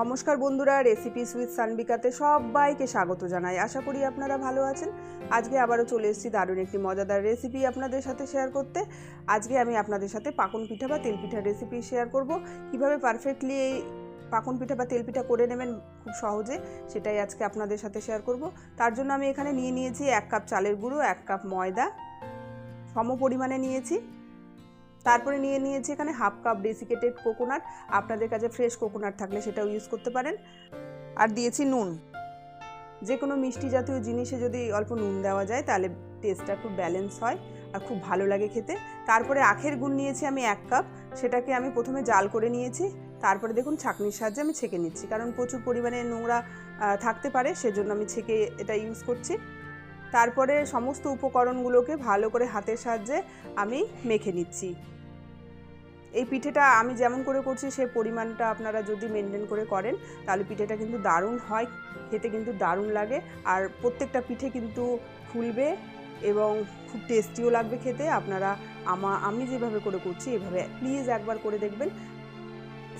নমস্কার বন্ধুরা recipes with সানবিকাতে সবাইকে স্বাগত জানাই। আশা করি আপনারা ভালো আছেন। আজকে আবারও চলে এসেছি দারুণ একটি মজাদার রেসিপি আপনাদের সাথে শেয়ার করতে। আজকে আমি আপনাদের সাথে পাকন পিঠা বা তেল পিঠার রেসিপি শেয়ার করব। কীভাবে পারফেক্টলি এই পাকন পিঠা বা তেল পিঠা করে নেবেন খুব সহজে, সেটাই আজকে আপনাদের সাথে শেয়ার করব। তার জন্য আমি এখানে নিয়ে নিয়েছি এক কাপ চালের গুঁড়ো, এক কাপ ময়দা। সম পরিমাণে নিয়েছি। তারপরে নিয়ে নিয়েছি এখানে হাফ কাপ ডেসিকেটেড কোকোনাট আপনাদের কাছে ফ্রেশ কোকোনাট থাকলে সেটাও ইউজ করতে পারেন। আর দিয়েছি নুন। যে কোনো মিষ্টি জাতীয় জিনিসে যদি অল্প নুন দেওয়া যায়, তাহলে টেস্টটা খুব ব্যালেন্স হয় আর খুব ভালো লাগে খেতে। তারপরে আখের গুড় নিয়েছি আমি এক কাপ। সেটাকে আমি প্রথমে জাল করে নিয়েছি। তারপরে দেখুন ছাঁকনির সাহায্যে আমি ছেঁকে নিচ্ছি। কারণ প্রচুর পরিমাণে নোংরা থাকতে পারে, সেজন্য আমি ছেঁকে এটা ইউজ করছি। তারপরে সমস্ত উপকরণগুলোকে ভালো করে হাতের সাহায্যে আমি মেখে নিচ্ছি। এই পিঠেটা আমি যেমন করে করছি সে পরিমাণটা আপনারা যদি মেনটেন করে করেন, তাহলে পিঠেটা কিন্তু দারুণ হয়, খেতে কিন্তু দারুণ লাগে। আর প্রত্যেকটা পিঠে কিন্তু ফুলবে এবং খুব টেস্টিও লাগবে খেতে। আপনারা আমা, আমি যেভাবে করে করছি, এভাবে প্লিজ একবার করে দেখবেন।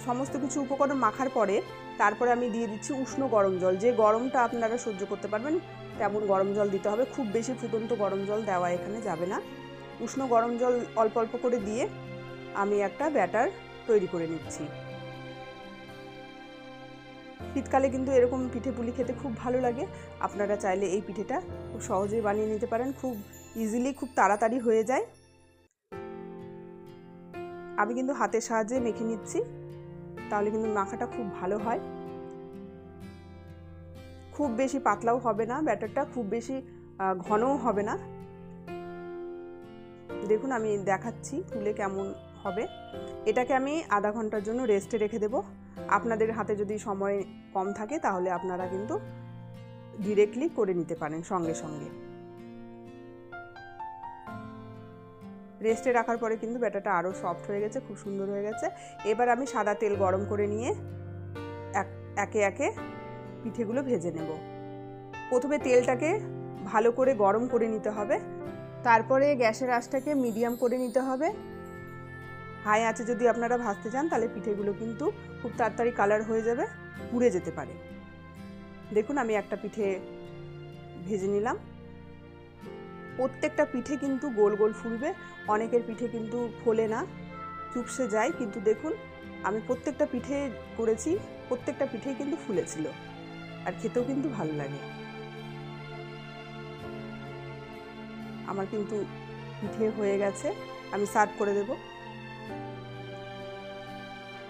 সমস্ত কিছু উপকরণ মাখার পরে, তারপরে আমি দিয়ে দিচ্ছি উষ্ণ গরম জল। যে গরমটা আপনারা সহ্য করতে পারবেন, তেমন গরম জল দিতে হবে। খুব বেশি ফুটন্ত গরম জল দেওয়া এখানে যাবে না। উষ্ণ গরম জল অল্প অল্প করে দিয়ে আমি একটা ব্যাটার তৈরি করে নিচ্ছি। শীতকালে কিন্তু এরকম পিঠে পুলি খেতে খুব ভালো লাগে। আপনারা চাইলে এই পিঠেটা খুব সহজেই বানিয়ে নিতে পারেন, খুব ইজিলি খুব তাড়াতাড়ি হয়ে যায়। আমি কিন্তু হাতের সাহায্যে মেখে নিচ্ছি, তাহলে কিন্তু মাখাটা খুব ভালো হয়। খুব বেশি পাতলাও হবে না, ব্যাটারটা খুব বেশি ঘনও হবে না। দেখুন, আমি দেখাচ্ছি তুলে কেমন হবে। এটাকে আমি আধা ঘণ্টার জন্য রেস্টে রেখে দেব। আপনাদের হাতে যদি সময় কম থাকে তাহলে আপনারা কিন্তু ডিরেক্টলি করে নিতে পারেন সঙ্গে সঙ্গে। রেস্টে রাখার পরে কিন্তু ব্যাটারটা আরও সফট হয়ে গেছে, খুব সুন্দর হয়ে গেছে। এবার আমি সাদা তেল গরম করে নিয়ে এক, একে পিঠেগুলো ভেজে নেব। প্রথমে তেলটাকে ভালো করে গরম করে নিতে হবে। তারপরে গ্যাসের আঁচটাকে মিডিয়াম করে নিতে হবে। হাই আছে যদি আপনারা ভাজতে চান, তাহলে পিঠেগুলো কিন্তু খুব তাড়াতাড়ি কালার হয়ে যাবে, পুড়ে যেতে পারে। দেখুন, আমি একটা পিঠে ভেজে নিলাম। প্রত্যেকটা পিঠে কিন্তু গোল গোল ফুলবে, অনেকের পিঠে কিন্তু ফোলে না, চুপসে যায়, কিন্তু দেখুন, আমি প্রত্যেকটা পিঠে করেছি, প্রত্যেকটা পিঠেই কিন্তু ফুলেছিল, আর খেতেও কিন্তু ভালো লাগে। আমার কিন্তু পিঠে হয়ে গেছে, আমি সার্ভ করে দেব।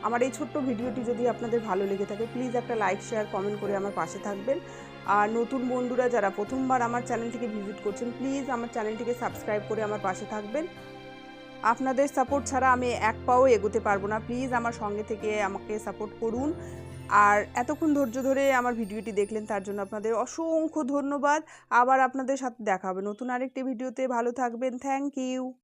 আমার এই ছোট্ট ভিডিওটি যদি আপনাদের ভালো লেগে থাকে প্লিজ একটা লাইক শেয়ার কমেন্ট করে আমার পাশে থাকবেন। আর নতুন বন্ধুরা যারা প্রথমবার আমার চ্যানেলটিকে ভিজিট করছেন প্লিজ আমার চ্যানেলটিকে সাবস্ক্রাইব করে আমার পাশে থাকবেন। আপনাদের সাপোর্ট ছাড়া আমি এক পাও এগোতে পারব না। প্লিজ আমার সঙ্গে থেকে আমাকে সাপোর্ট করুন। আর এতক্ষণ ধৈর্য ধরে আমার ভিডিওটি দেখলেন, তার জন্য আপনাদের অসংখ্য ধন্যবাদ। আবার আপনাদের সাথে দেখা হবে নতুন আরেকটি ভিডিওতে। ভালো থাকবেন। Thank you